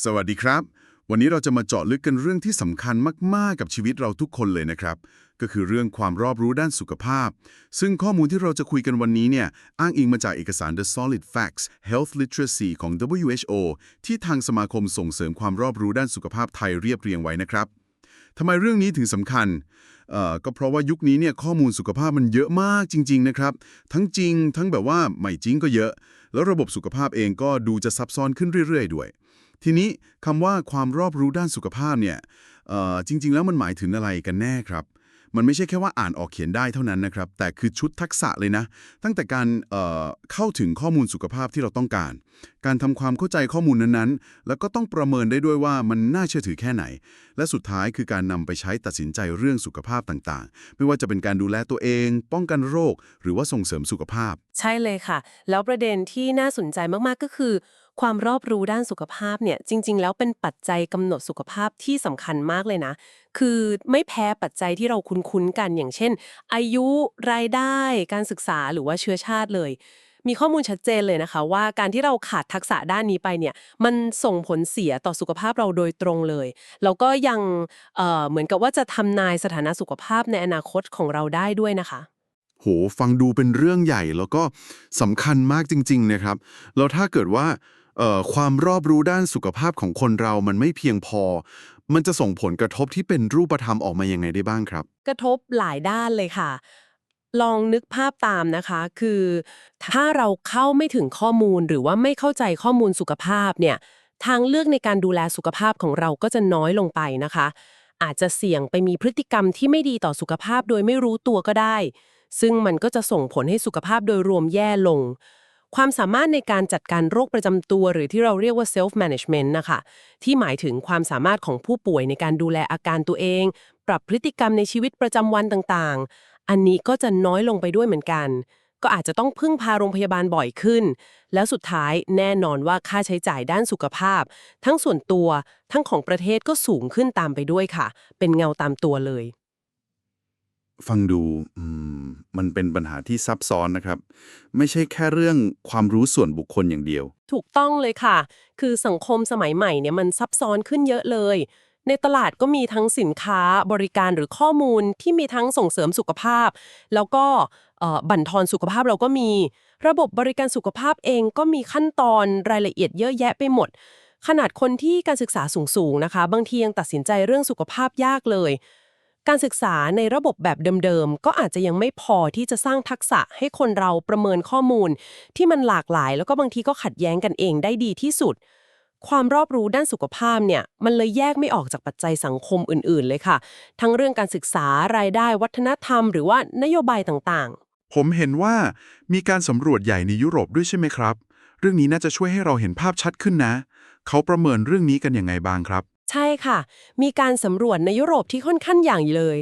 สวัสดีครับ วันนี้เราจะมาเจาะลึกกันเรื่องที่สำคัญมาก ๆ กับชีวิตเราทุกคนเลยนะครับ ก็คือเรื่องความรอบรู้ด้านสุขภาพ ซึ่งข้อมูลที่เราจะคุยกันวันนี้เนี่ย อ้างอิงมาจากเอกสาร The Solid Facts Health Literacy ของ WHO ที่ทางสมาคมส่งเสริมความรอบรู้ด้านสุขภาพไทยเรียบเรียงไว้นะครับทำไมเรื่องนี้ถึงสำคัญเอ่อก็เพราะว่ายุคนี้เนี่ยข้อมูลสุขภาพมันเยอะมากจริง ๆ นะครับ ทั้งจริง ทั้งแบบว่าไม่จริงก็เยอะ แล้วระบบสุขภาพเองก็ดูจะซับซ้อนขึ้นเรื่อย ๆ ด้วย ทีนี้คำว่าความรอบรู้ด้านสุขภาพเนี่ยจริง ๆ แล้วมันหมายถึงอะไรกันแน่ครับมันไม่ใช่แค่ว่าอ่านออกเขียนได้เท่านั้นนะครับ แต่คือชุดทักษะเลยนะ ตั้งแต่การเเข้าถึงข้อมูลสุขภาพที่เราต้องการ การทำความเข้าใจข้อมูลนั้นๆ แล้วก็ต้องประเมินได้ด้วยว่ามันน่าเชื่อถือแค่ไหน และสุดท้ายคือการนำไปใช้ตัดสินใจเรื่องสุขภาพต่างๆ ไม่ว่าจะเป็นการดูแลตัวเอง ป้องกันโรค หรือว่าส่งเสริมสุขภาพ ใช่เลยค่ะ แล้วประเด็นที่น่าสนใจมากๆก็คือ ความรอบรู้ด้านสุขภาพเนี่ยจริง ๆ แล้วเป็นปัจจัยกำหนดสุขภาพที่สำคัญมากเลยนะ คือไม่แพ้ปัจจัยที่เราคุ้นๆกันอย่างเช่น อายุรายได้ การศึกษาหรือว่าเชื้อชาติเลย มีข้อมูลชัดเจนเลยนะคะ ว่าการที่เราขาดทักษะด้านนี้ไปเนี่ยมันส่งผลเสียต่อสุขภาพเราโดยตรงเลยแล้วก็ยังเเหมือนกับว่าจะทำนายสถานะสุขภาพในอนาคตของเราได้ด้วยนะคะโหฟังดูเป็นเรื่องใหญ่แล้วก็สำคัญมากจริง ๆ นะครับ แล้วถ้าเกิดว่า ความรอบรู้ด้านสุขภาพของคนเรามันไม่เพียงพอ มันจะส่งผลกระทบที่เป็นรูปธรรมออกมายังไงได้บ้างครับ กระทบหลายด้านเลยค่ะ ลองนึกภาพตามนะคะ คือ ถ้าเราเข้าไม่ถึงข้อมูลหรือว่าไม่เข้าใจข้อมูลสุขภาพเนี่ย ทางเลือกในการดูแลสุขภาพของเราก็จะน้อยลงไปนะคะ อาจจะเสี่ยงไปมีพฤติกรรมที่ไม่ดีต่อสุขภาพโดยไม่รู้ตัวก็ได้ ซึ่งมันก็จะส่งผลให้สุขภาพโดยรวมแย่ลง ความสามารถในการจัดการโรคประจำตัว หรือที่เราเรียกว่า self management นะคะที่หมายถึงความสามารถของผู้ป่วยในการดูแลอาการตัวเอง ปรับพฤติกรรมในชีวิตประจำวันต่างๆ อันนี้ก็จะน้อยลงไปด้วยเหมือนกัน ก็อาจจะต้องพึ่งพาโรงพยาบาลบ่อยขึ้น แล้วสุดท้ายแน่นอนว่าค่าใช้จ่ายด้านสุขภาพ ทั้งส่วนตัวทั้งของประเทศก็สูงขึ้นตามไปด้วยค่ะ เป็นเงาตามตัวเลย ฟังดูอืมมันเป็นปัญหาที่ซับซ้อนนะครับ ไม่ใช่แค่เรื่องความรู้ส่วนบุคคลอย่างเดียว ถูกต้องเลยค่ะ คือสังคมสมัยใหม่เนี่ยมันซับซ้อนขึ้นเยอะเลย ในตลาดก็มีทั้งสินค้าบริการหรือข้อมูลที่มีทั้งส่งเสริมสุขภาพ แล้วก็เอ่อบั่นทอนสุขภาพเราก็มี ระบบบริการสุขภาพเองก็มีขั้นตอนรายละเอียดเยอะแยะไปหมด ขนาดคนที่การศึกษาสูงๆนะคะ บางทียังตัดสินใจเรื่องสุขภาพยากเลย การศึกษาในระบบแบบเดิมๆ ก็อาจจะยังไม่พอที่จะสร้างทักษะให้คนเราประเมินข้อมูล ที่มันหลากหลาย แล้วก็บางทีก็ขัดแย้งกันเองได้ดีที่สุด ความรอบรู้ด้านสุขภาพเนี่ยมันเลยแยกไม่ออกจากปัจจัยสังคมอื่นๆ เลยค่ะ ทั้งเรื่องการศึกษารายได้วัฒนธรรม หรือว่านโยบายต่างๆ ผมเห็นว่ามีการสำรวจใหญ่ในยุโรปด้วยใช่ไหมครับ เรื่องนี้น่าจะช่วยให้เราเห็นภาพชัดขึ้นนะ เขาประเมินเรื่องนี้กันยังไงบ้างครับ ใช่ค่ะ มีการสำรวจในยุโรปที่ค่อนข้างอย่างเลย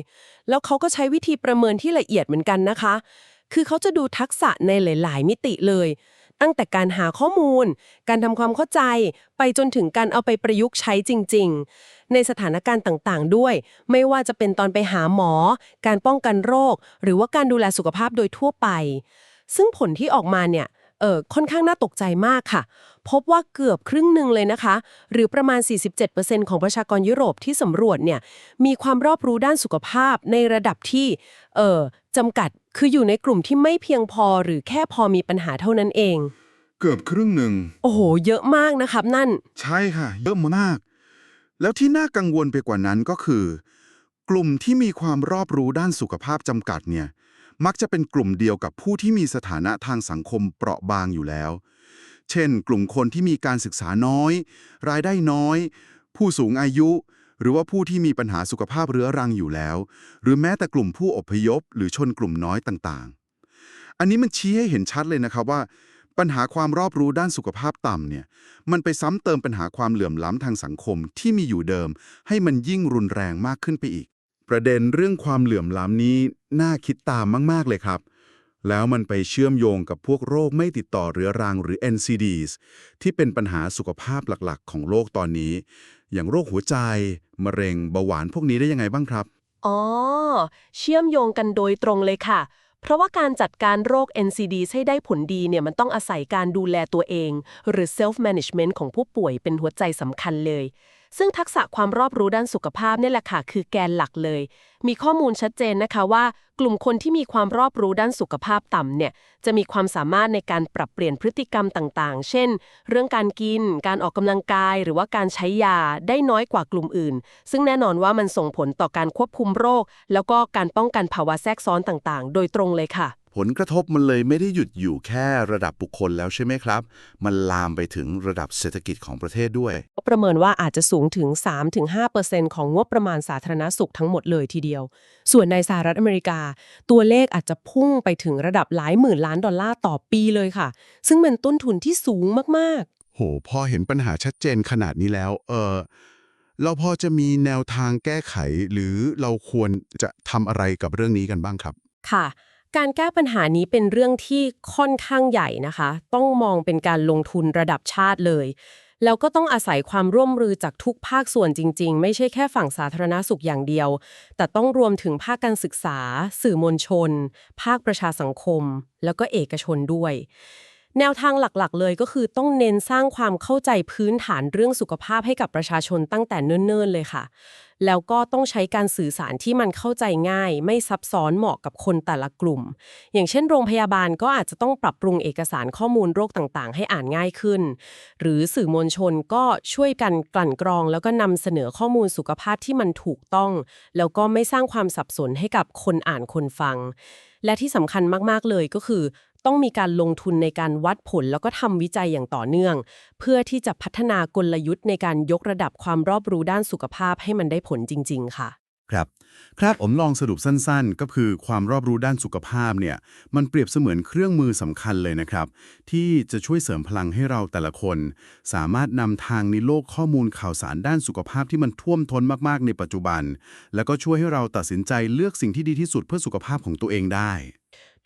แล้วเขาก็ใช้วิธีประเมินที่ละเอียดเหมือนกันนะคะ คือเขาจะดูทักษะในหลาย ๆ มิติเลย ตั้งแต่การหาข้อมูล การทำความเข้าใจ ไปจนถึงการเอาไปประยุกต์ใช้จริง ๆ ในสถานการณ์ต่าง ๆ ด้วย ไม่ว่าจะเป็นตอนไปหาหมอ การป้องกันโรค หรือว่าการดูแลสุขภาพโดยทั่วไป ซึ่งผลที่ออกมาเนี่ย เออค่อนข้างน่าตกใจมากค่ะ พบว่าเกือบครึ่งหนึ่งเลยนะคะ หรือประมาณ 47%ของประชากรยุโรปที่สำรวจเนี่ยมีความรอบรู้ด้านสุขภาพในระดับที่เออจำกัดคืออยู่ในกลุ่มที่ไม่เพียงพอหรือแค่พอมีปัญหาเท่านั้นเอง เกือบครึ่งหนึ่ง โอ้โห เยอะมากนะครับนั่น ใช่ค่ะ เยอะมาก แล้วที่น่ากังวลไปกว่านั้นก็คือ กลุ่มที่มีความรอบรู้ด้านสุขภาพจำกัดเนี่ย มักจะเป็นกลุ่มเดียวกับผู้ที่มีสถานะทางสังคมเปราะบางอยู่แล้ว เช่น กลุ่มคนที่มีการศึกษาน้อย รายได้น้อย ผู้สูงอายุ หรือว่าผู้ที่มีปัญหาสุขภาพเรื้อรังอยู่แล้ว หรือแม้แต่กลุ่มผู้อพยพ หรือชนกลุ่มน้อยต่างๆ อันนี้มันชี้ให้เห็นชัดเลยนะครับว่าปัญหาความรอบรู้ด้านสุขภาพต่ำเนี่ย มันไปซ้ำเติมปัญหาความเหลื่อมล้ำทางสังคมที่มีอยู่เดิม ให้มันยิ่งรุนแรงมากขึ้นไปอีก ประเด็นเรื่องความเหลื่อมล้ำนี้น่าคิดตามมาก ๆ เลยครับ แล้วมันไปเชื่อมโยงกับพวกโรคไม่ติดต่อเรื้อรังหรือ NCDs ที่เป็นปัญหาสุขภาพหลักๆ ของโลกตอนนี้ อย่างโรคหัวใจ มะเร็งเบาหวานพวกนี้ได้ยังไงบ้างครับ อ๋อ เชื่อมโยงกันโดยตรงเลยค่ะ เพราะว่าการจัดการโรค NCD ให้ได้ผลดีเนี่ยมันต้องอาศัยการดูแลตัวเอง หรือ self management ของผู้ป่วยเป็นหัวใจสำคัญเลย ซึ่งทักษะความรอบรู้ด้านสุขภาพนี่แหละค่ะ คือแกนหลักเลย มีข้อมูลชัดเจนนะคะว่า กลุ่มคนที่มีความรอบรู้ด้านสุขภาพต่ำเนี่ยจะมีความสามารถในการปรับเปลี่ยนพฤติกรรมต่างๆ เช่น เรื่องการกิน การออกกำลังกาย หรือว่าการใช้ยาได้น้อยกว่ากลุ่มอื่น ซึ่งแน่นอนว่ามันส่งผลต่อการควบคุมโรค แล้วก็การป้องกันภาวะแทรกซ้อนต่างๆ โดยตรงเลยค่ะ ผลกระทบมันเลยไม่ได้หยุดอยู่แค่ระดับบุคคลแล้วใช่ไหมครับ มันลามไปถึงระดับเศรษฐกิจของประเทศด้วย ประเมินว่าอาจจะสูงถึง 3-5%ของงบประมาณสาธารณสุขทั้งหมดเลยทีเดียว ส่วนในสหรัฐอเมริกา ตัวเลขอาจจะพุ่งไปถึงระดับหลายหมื่นล้านดอลลาร์ต่อปีเลยค่ะ ซึ่งเป็นต้นทุนที่สูงมากโห พอเห็นปัญหาชัดเจนขนาดนี้แล้ว เออเราพอจะมีแนวทางแก้ไข หรือเราควรจะทำอะไรกับเรื่องนี้กันบ้างครับๆค่ะ การแก้ปัญหานี้เป็นเรื่องที่ค่อนข้างใหญ่นะคะ ต้องมองเป็นการลงทุนระดับชาติเลย แล้วก็ต้องอาศัยความร่วมมือจากทุกภาคส่วนจริง ๆ ไม่ใช่แค่ฝั่งสาธารณสุขอย่างเดียว แต่ต้องรวมถึงภาคการศึกษา สื่อมวลชน ภาคประชาสังคม แล้วก็เอกชนด้วย แนวทางหลักๆ เลยก็คือต้องเน้นสร้างความเข้าใจพื้นฐานเรื่องสุขภาพให้กับประชาชนตั้งแต่เนิ่นๆเลยค่ะ แล้วก็ต้องใช้การสื่อสารที่มันเข้าใจง่าย ไม่ซับซ้อนเหมาะกับคนแต่ละกลุ่ม อย่างเช่น โรงพยาบาลก็อาจจะต้องปรับปรุงเอกสารข้อมูลโรคต่างๆ ให้อ่านง่ายขึ้น หรือสื่อมวลชนก็ช่วยกันกลั่นกรอง แล้วก็นำเสนอข้อมูลสุขภาพที่มันถูกต้อง แล้วก็ไม่สร้างความสับสนให้กับคนอ่านคนฟัง และที่สำคัญมากๆเลยก็คือ ต้องมีการลงทุนในการวัดผลแล้วก็ทำวิจัยอย่างต่อเนื่อง เพื่อที่จะพัฒนากลยุทธ์ในการยกระดับความรอบรู้ด้านสุขภาพให้มันได้ผลจริง ๆ ค่ะ ครับ ครับผมลองสรุปสั้นๆ ก็คือความรอบรู้ด้านสุขภาพเนี่ยมันเปรียบเสมือนเครื่องมือสำคัญเลยนะครับ ที่จะช่วยเสริมพลังให้เราแต่ละคน สามารถนำทางในโลกข้อมูลข่าวสารด้านสุขภาพที่มันท่วมท้นมากๆ ในปัจจุบัน แล้วก็ช่วยให้เราตัดสินใจเลือกสิ่งที่ดีที่สุดเพื่อสุขภาพของตัวเองได้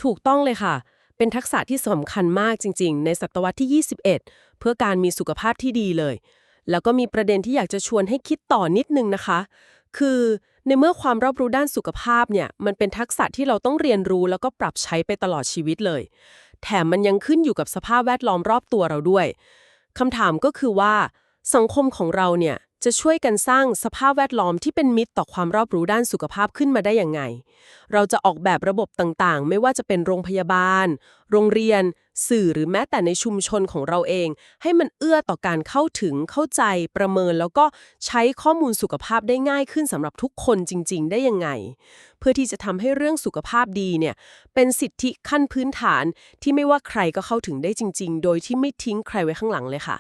ถูกต้องเลยค่ะ เป็นทักษะที่สำคัญมากจริง ๆ ในศตวรรษที่ 21 เพื่อการมีสุขภาพที่ดีเลย แล้วก็มีประเด็นที่อยากจะชวนให้คิดต่อนิดนึงนะคะ คือในเมื่อความรอบรู้ด้านสุขภาพเนี่ยมันเป็นทักษะที่เราต้องเรียนรู้แล้วก็ปรับใช้ไปตลอดชีวิตเลย แถมมันยังขึ้นอยู่กับสภาพแวดล้อมรอบตัวเราด้วยคำถามก็คือว่า สังคมของเราเนี่ย จะช่วยกันสร้างสภาพแวดล้อมที่เป็นมิตรต่อความรอบรู้ด้านสุขภาพขึ้นมาได้อยังไง เราจะออกแบบระบบต่างๆ ไม่ว่าจะเป็นโรงพยาบาล โรงเรียน สื่อหรือแม้แต่ในชุมชนของเราเอง ให้มันเอื้อต่อการเข้าถึงเข้าใจ ประเมินแล้วก็ใช้ข้อมูลสุขภาพได้ง่ายขึ้นสำหรับทุกคนจริง ๆ ได้ยังไง เพื่อที่จะทำให้เรื่องสุขภาพดีเนี่ยเป็นสิทธิขั้นพื้นฐานที่ไม่ว่าใครก็เข้าถึงได้จริง ๆ โดยที่ไม่ทิ้งใครไว้ข้างหลังเลยค่ะ